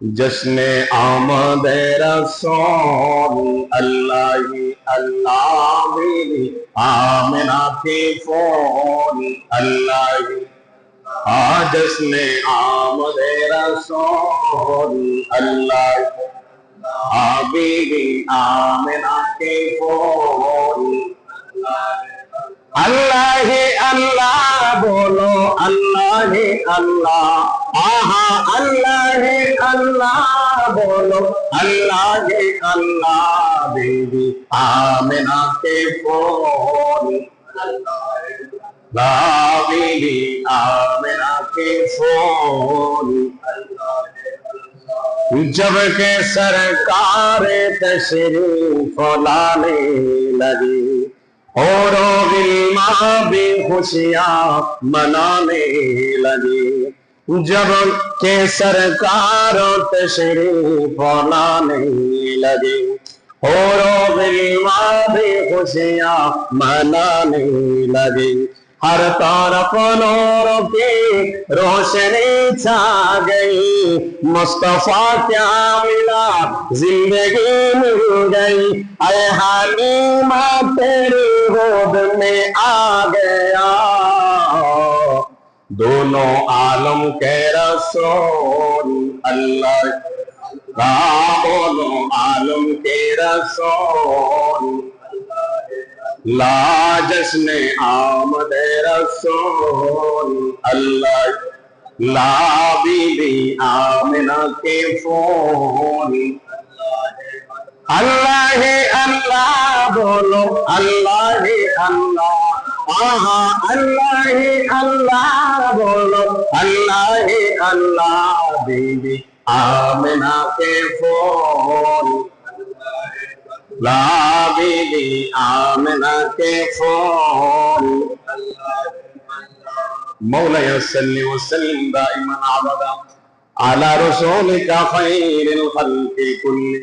जश्न आमद रसूल अल्लाह अल्लाह आमना के फ़ोन, अल्लाह आ जश्न आमद रसूल अल्लाह आबीरी आमना के फ़ोन, अल्लाह अल्लाह बोलो, अल्लाह अल्लाह। आहा, अल्लाह अल्लाह बोलो अल्लाह अल्लाह बीबी आमिना के फ़ोन बीबी आमिना के फ़ोन जब के सरकार तशरीफ़ लाने लगी और गिलमा भी खुशियाँ मनाने लगी जब के सरकार तशरीफ़ लाने लगी और भी खुशियाँ मनाने लगी। हर तरफ़ नूर की रोशनी छा गई, मुस्तफ़ा क्या मिला, ज़िंदगी मिल गई। अय हालीमा तेरी गोद में आ गया। दोनों आलम के रसूल अल्लाह का दोनों आलम के रसूल ला जश्न आमद रसूल अल्लाह। ला बीबी आमिना के फ़ोन अल्लाह। अल्लाह बोलो, अल्लाह अल्लाह। आहा अल्लाह अल्लाह बोलो अल्लाह अल्लाह बीबी आमिना के फ़ोन ला बीबी आमिना के फ़ोन मौलाया सल्ली वसल्लिम दाइमन अबदा अला रसूलिका खैरिल खल्qi कुल्ली